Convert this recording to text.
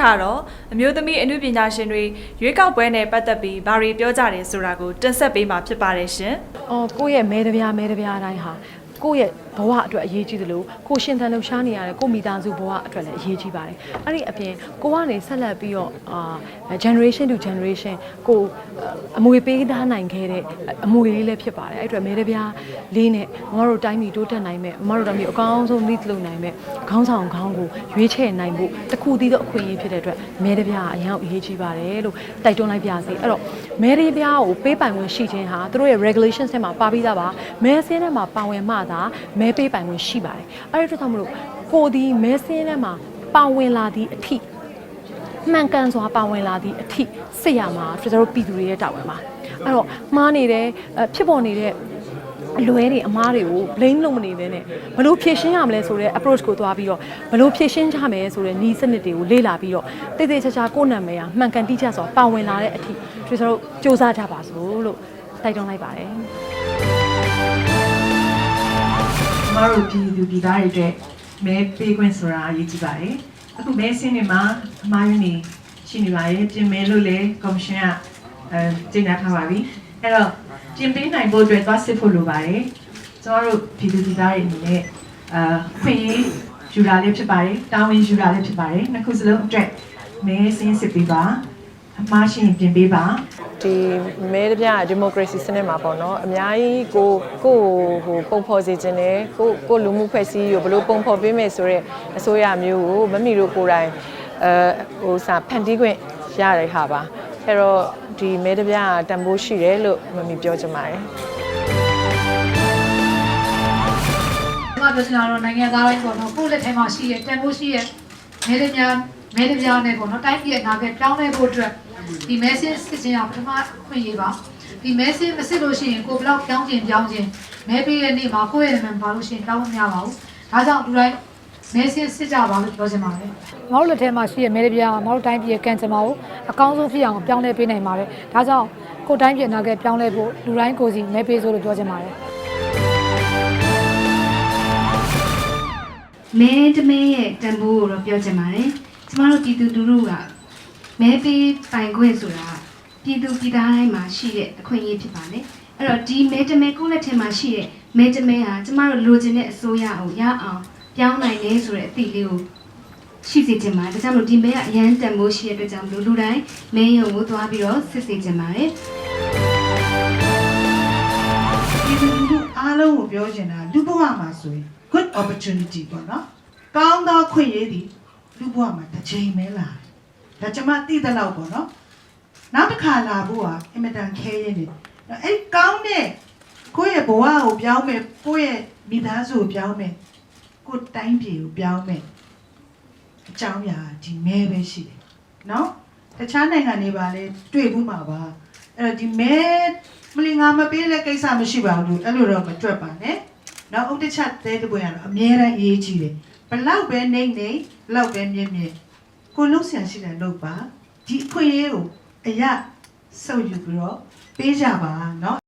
ခါတော့အမျိုးသမီးအမှုပညာရှင်တွေရွေးကောက်ပွဲနဲ့ပတ်သက်ပြီးဘာတွေပြောကြတယ်ဆိုတာကိုတင်ဆက်ပေးမှာဖြစ်ပါတယ်ရှင်။အော်ကိုယ့်ရဲ့မဲတပြားမဲတပြားအတိုင်းဟာကိုယ့်ရဲ့ ဘဝအတွက်အရေးကြီးတယ်လို့ကိုရှင်သန်လှူရှားနေရတဲ့ကိုမိသားစုဘဝအတွက်လည်းအရေးကြီးပါတယ်အဲ့ဒီအပြင်ကိုကနေဆက်လက်ပြီးတော့အာ generation to generation ကိုအမွေပေးသားနိုင်ခဲ့တဲ့အမွေလေးလည်းဖြစ်ပါတယ်အဲ့အတွက်မဲတပြားလေးနဲ့မမတို့တိုင်းပြည်တိုးတက်နိုင်မဲ့မမတို့တိုင်းပြည်အကောင်းဆုံး lead လုပ်နိုင်မဲ့ခေါင်းဆောင်ခေါင်းကိုရွေးချယ်နိုင်ဖို့တစ်ခုတည်းသောအခွင့်အရေးဖြစ်တဲ့အတွက်မဲတပြားအရင်အရေးကြီးပါတယ်လို့တိုက်တွန်းလိုက်ပါစေအဲ့တော့မဲတပြားကိုပေးပိုင်ခွင့်ရှိခြင်းဟာသူတို့ရဲ့ regulations ထဲမှာပါပြီးသားပါမဲစင်းထဲမှာပါဝင်မှသာမဲပေးပိုင်ခွင့်ရှိပါတယ်အဲ့ဒီအတွက်ကြောင့်မလို့ကိုဒီမဲစင်းထဲမှာပါဝင်လာသည့်အထိမှန်ကန်စွာပါဝင်လာသည့်အထိစစ်ရမှာကျွန်တော်တို့ပြည်သူတွေရဲ့တာဝန်ပါအဲ့တော့မှားနေတယ်အဲ့ဖြစ်ပေါ်နေတဲ့အလွဲတွေအမားတွေကို blame လုပ်မနေဘဲနဲ့ဘလို့ဖြည့်ရှင်းရမလဲဆိုတဲ့ approach ကိုသွားပြီးတော့ဘလို့ဖြည့်ရှင်းကြမယ်ဆိုတဲ့ဤစနစ်တွေကိုလေ့လာပြီးတော့တိတ်တိတ်ချာချာကိုယ့်နာမည်ဟာမှန်ကန်တိကျစွာပါဝင်လာတဲ့အထိကျွန်တော်တို့စူးစမ်းကြပါစို့လို့တိုက်တွန်းလိုက်ပါတယ် မတို့ပြည်သူပြည်သားတွေအတွက်မဲပေးခွင့်ဆိုတာအရေးကြီးပါတယ်။အခုမဲစင်းတွေမှာအမှားယွင်းနေရှိနေပါတယ်။ပြင်မဲလို့လည်းကော်မရှင်ကအဲကြေညာထားပါပြီ။အဲ့တော့ပြင်ပေးနိုင်ဖို့အတွက်သွားစစ်ဖို့လိုပါတယ်။ကျမတို့ပြည်သူပြည်သားတွေအနေနဲ့အာခွင့်ရေးယူတာလည်းဖြစ်ပါတယ်။တာဝန်ယူတာလည်းဖြစ်ပါတယ်။နှစ်ခုစလုံးအတွက်မဲစင်းစစ်ပေးပါ။ အမှားရှိရင်ပြင်ပေးပါ။ဒီမဲတပြဒီမိုကရေစီစနစ်မှာပေါ့နော်အများကြီးကိုကိုဟိုပုံဖော်စေခြင်းနဲ့ကိုကိုလူမှုဖွဲ့စည်းကိုဘယ်လိုပုံဖော်ပေးမယ်ဆိုတော့အစိုးရမျိုးကိုမမီတို့ကိုယ်တိုင်အဲဟိုစာဖန်တီးခွင့်ရတဲ့ဟာပါအဲ့တော့ဒီမဲတပြတန်ဖိုးရှိတယ်လို့မမီပြောချင်ပါတယ်ဒီမှာပြောချင်တာတော့နိုင်ငံသားတိုင်းပေါ့နော်ကိုယ့်လက်ထဲမှာရှိတဲ့တန်ဖိုးရှိတဲ့မဲတွေများမဲတွေများနဲ့ပေါ့နော်တိုင်းပြည်ရဲ့အနာဂတ်ပြောင်းလဲဖို့အတွက်ဒီမဲဆင်းစစ်ချင်းကပထမခွင့်ရေးပါဒီမဲဆင်းမစစ်လို့ရှိရင်ကိုယ်ဘလောက်ပြောင်းကျင်ပြောင်းကျင်မဲပေးတဲ့နေ့မှာကိုယ့်ရဲ့နာမည်ပါလို့ရှိရင်တောင်းမရပါဘူးဒါကြောင့်လူတိုင်းမဲဆင်းစစ်ကြပါလို့ပြောချင်ပါတယ်မတို့လက်ထဲမှာရှိတဲ့မဲရပြားမတို့တိုင်းပြည်ရဲ့ကံကြမ္မာကိုအကောင်းဆုံးဖြစ်အောင်ပြောင်းလဲပေးနိုင်ပါတယ်။ဒါကြောင့်ကိုယ်တိုင်းပြည်အနာဂတ်ပြောင်းလဲဖို့လူတိုင်းကိုယ်စီမဲပေးဆိုလို့ပြောချင်ပါတယ်။မဲတမဲရဲ့တန်ဖိုးကိုတော့ပြောချင်ပါတယ် ကျမတို့ပြည်သူလူထုကမဲပေးပိုင်ခွင့်ဆိုတာပြည်သူပြည်သားတိုင်းမှာရှိတဲ့အခွင့်အရေးဖြစ်ပါတယ်အဲ့တော့ဒီမဲတမဲကိုယ့်လက်ထဲမှာရှိတဲ့မဲတမဲဟာကျမတို့လိုချင်တဲ့အစိုးရကိုရအောင်ပြောင်းနိုင်တယ်ဆိုတဲ့အသည့်လေးကိုရှိစေချင်ပါတယ်ဒါကြောင့်မလို့ဒီမဲကအရန်တန်ဖိုးရှိတဲ့အတွက်ကြောင့်မလို့လူတိုင်းမဲရုံကိုသွားပြီးတော့စစ်ဆေးချင်ပါတယ်ဒီလူလူအားလုံးကိုပြောချင်တာလူဘဝမှာဆိုရင် good opportunity ပေါ့နော်။ကောင်းသောခွင့်ရည်ဒီ လူဘဝမှာတစ်ချိန်ပဲလာတယ်။ဒါကျွန်မသိတဲ့လောက်ပေါ့နော်။နောက်တစ်ခါလာဖို့ကအင်မတန်ခဲရင်းနေ။အဲ့ကောင်းတဲ့ကိုယ့်ရဲ့ဘဝကိုပြောင်းမယ်ကိုယ့်ရဲ့မိသားစုကိုပြောင်းမယ်ကိုယ့်တိုင်းပြည်ကိုပြောင်းမယ်အကြောင်းအရာဒီမဲပဲရှိတယ်။နော်။တခြားနိုင်ငံတွေပါလေတွေ့ဘူးမှာပါ။အဲ့တော့ဒီမဲမလင်ငါမပေးတဲ့ကိစ္စမရှိပါဘူးလို့အဲ့လိုတော့မကြွက်ပါနဲ့။နောက်ဥဒ္ဒချက်သေးတဲ့ပွဲကတော့အများရန်အရေးကြီးတယ်။ ဘလောက်ပဲနေနေဘလောက်ပဲမြင့်မြင့်ကိုလုံးဆန်ရှိတယ်လို့ပါဒီအခွင့်အရေးကိုအရဆုပ်ယူပြီးတော့ပေးကြပါနော်